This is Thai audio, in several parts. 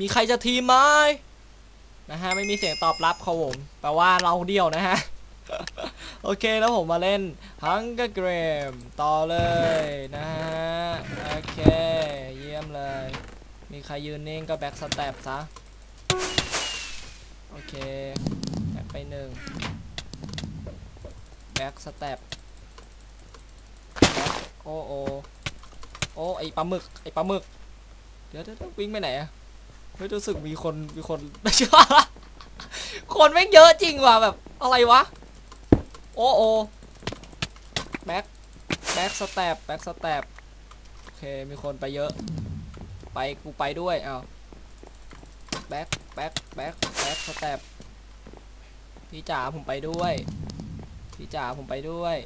มีใครจะทีมไหมนะฮะไม่มีเสียงตอบรับครับผมแปลว่าเราเดียวนะฮะ โอเคแล้วผมมาเล่น Hunger Game ต่อเลยนะฮะ โอเค เยี่ยมเลย มีใครยืนนิ่งก็แบ็กสเต็ปซะ โอเคแบ็กไปหนึ่งแบ็กสเต็ปโอ้โอโอ้ไอปลาหมึก ไอปลาหมึก เดี๋ยวเดี๋ยวเดี๋ยววิ่งไปไหนอะ เฮ้ยรู้สึกมีคนมีคนคนแม่งเยอะจริงว่ะแบบอะไรวะ โอ้โอแบ็คแบ็คสแตปแบ็คสแตปโอเคมีคนไปเยอะ ไปกูไปด้วยเอาแบ็คแบ็คแบ็คแบ็คสแตปพี่จ๋าผมไปด้วย พี่จ๋าผมไปด้วย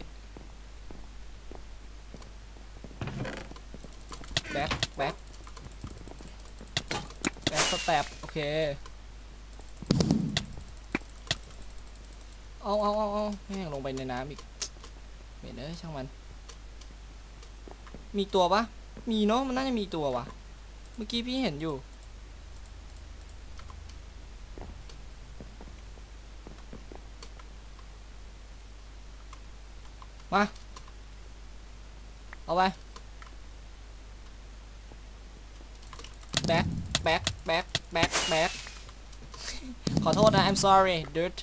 แบ็คแบ็ค สแตปโอเคเอาเอาเอาเอาแม่งลงไปในน้ำอีกเห็นเอ้ยช่างมัน มีตัวปะมีเนาะมันน่าจะมีตัววะเมื่อกี้พี่เห็นอยู่ มา เอาไปแบ็ค แบ็คแบ็คแบ็คแบ็คขอโทษนะ I'm sorry dude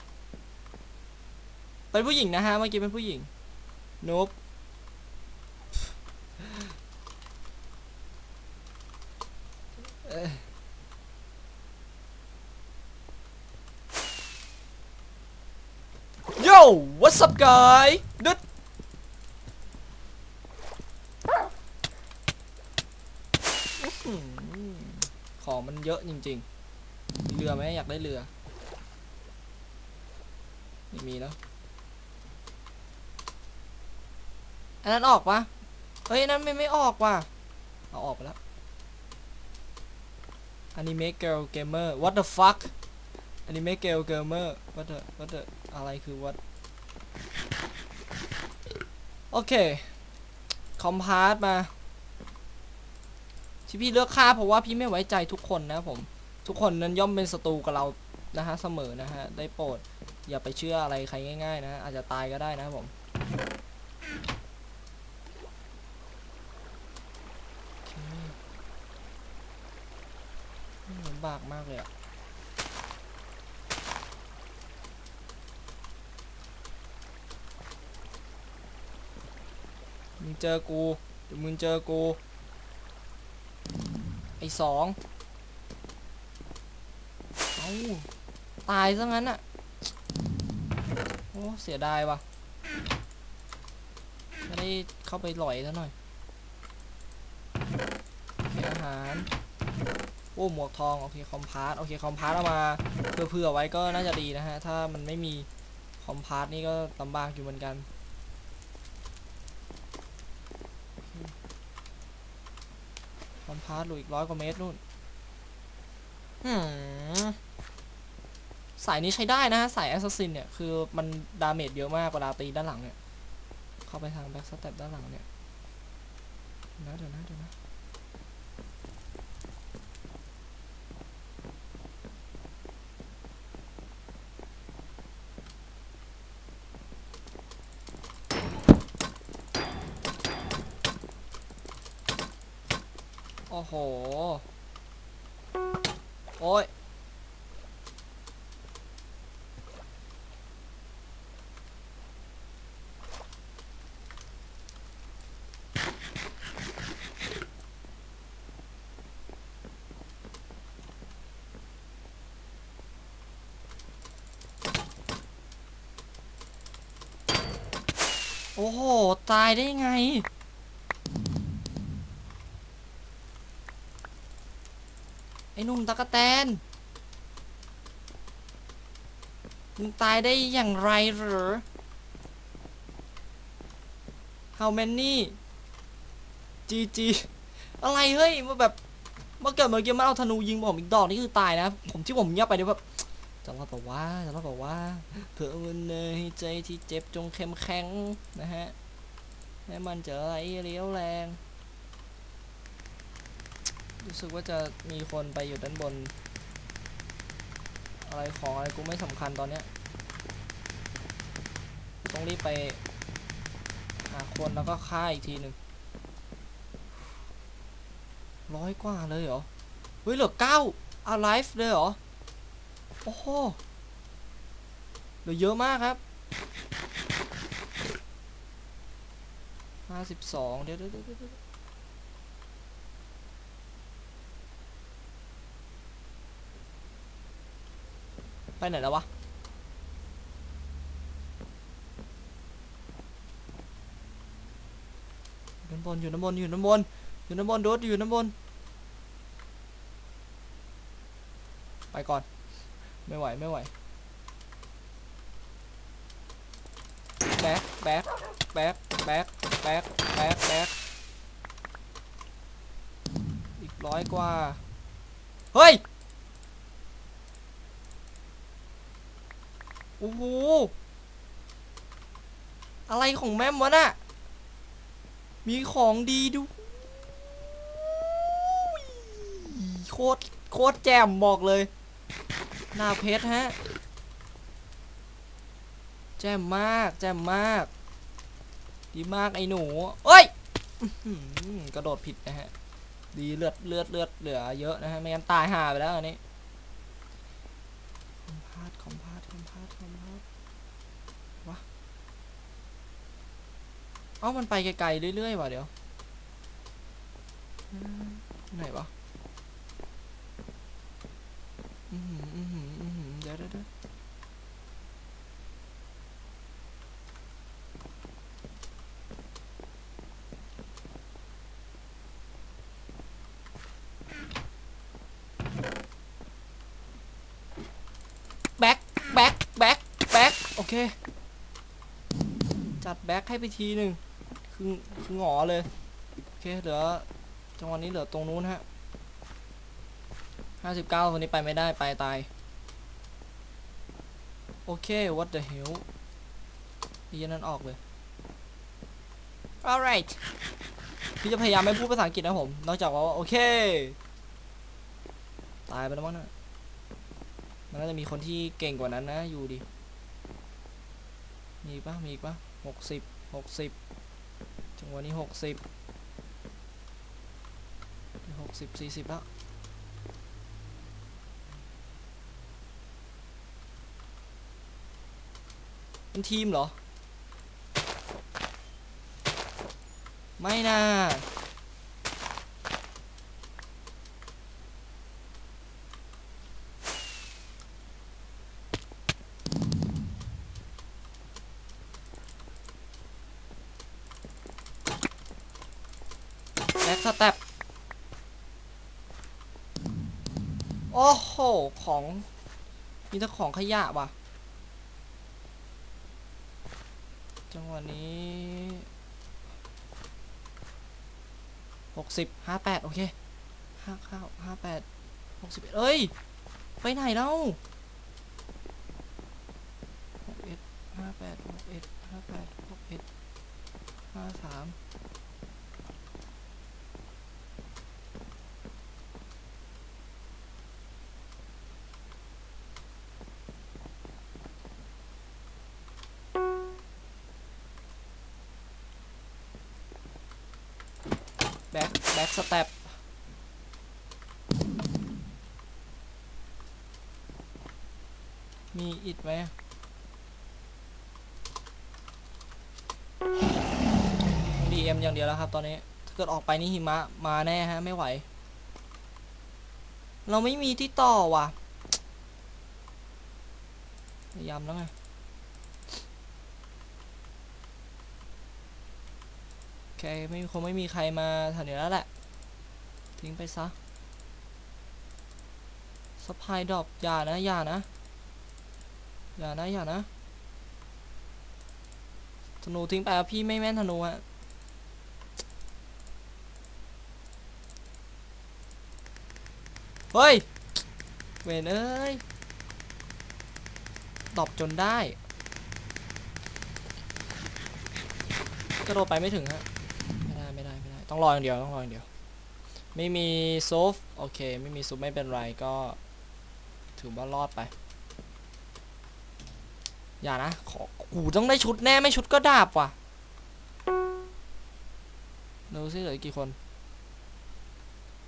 เป็นผู้หญิงนะฮะ เมื่อกี้เป็นผู้หญิงนุบโย่ what's up guy ดึดอื้อหือของมัน เยอะจริงๆมีเรือไหมอยากได้เรือไม่มีแล้ว อันนั้นออกปะเฮ้ยนนั้นไม่ไม่ออกว่ะ เอาออกไปแล้ว Anime Girl Gamer what the fuck Anime Girl Gamer what the what the อะไรคือ what โอเค คอมพาร์ตมา ที่พี่เลือกฆ่าเพราะว่าพี่ไม่ไว้ใจทุกคนนะผม ทุกคนนั้นย่อมเป็นศัตรูกับเรานะฮะเสมอนะฮะได้โปรดอย่าไปเชื่ออะไรใครง่ายๆ นะ อาจจะตายก็ได้นะผมลำบากมากเลยอะมึงเจอกูเดี๋ยวมึงเจอกู สองเอาตายซะงั้นอะโอ้เสียดายว่ะไม่ได้เข้าไปหลอยซะหน่อยอาหารโอ้หมวกทองโอเคคอมพาร์ตโอเคคอมพาร์ตเอามาเผื่อๆไว้ก็น่าจะดีนะฮะ ถ้ามันไม่มีคอมพาร์ตนี่ก็ลำบากอยู่เหมือนกัน ค อนพาร์ทหลุดอีกร้อยกว่าเมตรนู่นสายนี้ใช้ได้นะฮะ สายแอสซัสซินเนี่ย คือมันดาเมจเยอะมากเวลาตีด้านหลังเนี่ย เข้าไปทางแบ็กสเต็ปด้านหลังเนี่ยนะเดี๋ยวนะเดี๋ยวนะ อ้โห โอ้ย โอ้โห ตายได้ไง ไอ้ห นุ่มตะกะแตนมึงตายได้อย่างไรหรือ How many GG อะไรเฮ้ยมาแบบมื่อเกิดเมื่อกี้มันเอาธนูยิงผมอีกดอกนี่คือตายนะ ผมที่ผมเงียบไปเนี่ยแบบจะรอดบอกว่าจะรอดบอกว่าเพื่อวันเนยใจที่เจ็บจงเข้มแข็งนะฮะให้มันจะไหลเลี้ยวแรง รู้สึกว่าจะมีคนไปอยู่ด้านบน อะไรของอะไรกูไม่สำคัญตอนเนี้ยต้องรีบไปหาคนแล้วก็ฆ่าอีกทีหนึ่งร้อยกว่าเลยเหรอ เฮ้ยเหลือเก้า alive เลยเหรอ โอ้โหเหลือเยอะมากครับห้าสิบสองเดี๋ยวเดี๋ยวเดี๋ยวเดี๋ยว ไปไหนแล้ววะอยู่ด้านบนอยู่ด้านบนอยู่ด้านบนอยู่ด้านบนโดดอยู่ด้านบน ไปก่อน ไม่ไหวไม่ไหวแบ็คแบ็คแบ็คแบ็คแบ็คแบ็คแบ็คอีกร้อยกว่า เฮ้ย โอ้โหอะไรของแม่มวะน่ะ มีของดีดู โคตรโคตรแจ่มบอกเลย หน้าเพชรฮะ แจ่มมากแจ่มมาก ดีมากไอ้หนู เอ้ยกระโดดผิดนะฮะ ดีเลือดเลือดเลือดเหลือเยอะนะฮะ ไม่งั้นตายห่าไปแล้วอันนี้คอมพาดคอมพา ดคอมพาดคอมพาดวะเอ้ามันไปไกลๆเรื่อยๆว่ะเดี๋ยวอืมไหนวะอือหืออือหืออือหือเดี๋ยวเดี๋ยวเดี๋ยวแบ็คแบ็คแบ็คแบ็คโอ เค จัดแบ็คให้ไปทีหนึ่งคือคือหงอเลย โอเค เหลือจังหวะนี้เหลือตรงนู้นฮะห้าสิบเก้าคนนี้ไปไม่ได้ ไปตาย โอเค what the hell ไอ้เหี้ยันนั้นออกเลย alright พี่จะพยายามไม่พูดภาษาอังกฤษนะผม นอกจากว่า โอเค ตายไปแล้วมั้งนะมันน่าจะมีคนที่เก่งกว่านั้นนะ อยู่ดิ มีปะมีอีกปะหกสิบหกสิบจังหวะนี้หกสิบหกสิบสี่สิบละเป็นทีมเหรอ ไม่น่า กสเต็ปโอ้โห ของ มีแต่ของขยะว่ะ จังหวะนี้หกสิบห้าแปดโอเคห้าเก้าห้าแปดหกสิบเอ็ดเอ้ย ไปไหนเล่าหกเอ็ดห้าแปดหกเอ็ดห้าแปดหกเอ็ดห้าสาม แบ็คแบ็คสเต็ปมีอิดไหมดีเอ็มอย่างเดียวแล้วครับตอนนี้ ถ้าเกิดออกไปนี่หิมะ มาแน่ฮะ ไม่ไหว เราไม่มีที่ต่อว่ะพยายามแล้วไง คไม่คงไม่มีใครมาแถวนี้แล้วแหละ ทิ้งไปซะสปายดรอปอย่านะอย่านะอย่านะอย่านะธนูทิ้งไปอะพี่ไม่แม่นธนูอะเฮ้ย เวนเอ้ยดรอปจนได้ กระโดดไปไม่ถึงฮะ ต้องรออย่างเดียวต้องรออย่างเดียว ไม่มีซุปโอเค ไม่มีซุปไม่เป็นไรก็ ถือว่ารอดไป อย่านะ ขอกูต้องได้ชุดแน่ไม่ชุดก็ดาบว่ะดูซิเหลือกี่คน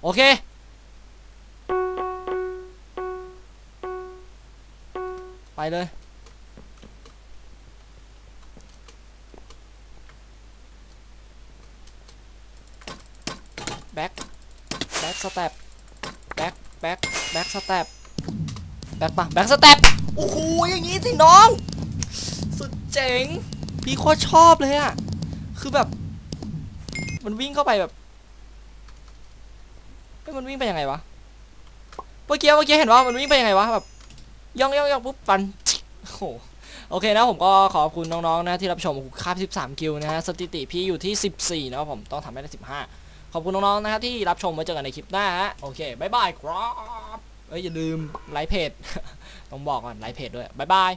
โอเคไปเลย แบ็คแบ็คสเต็ปแบ็คแบ็คแบ็คสเต็ปแบ็คปะแบ็คสเต็ปโอ้โหอย่างงี้สิน้อง สุดเจ๋ง พี่โคตรชอบเลยอะคือแบบ มันวิ่งเข้าไปแบบเอ้ยมันวิ่งไปยังไงวะเมื่อกี้เมื่อกี้เห็นว่ามันวิ่งไปยังไงวะแบบย่องย่องย่องปุ๊บปันโอ้โหโอเคนะผมก็ขอบคุณน้องๆนะที่รับชมโอ้โหคาบ13คิวนะฮะสถิติพี่อยู่ที่ 14 นะผมต้องทำให้ได้ 15 ขอบคุณน้องๆนะครับที่รับชมไว้เจอกันในคลิปหน้าฮะโอเคบายบายครับเอ้ยอย่าลืมไลค์เพจต้องบอกก่อนไลค์เพจด้วยบายบาย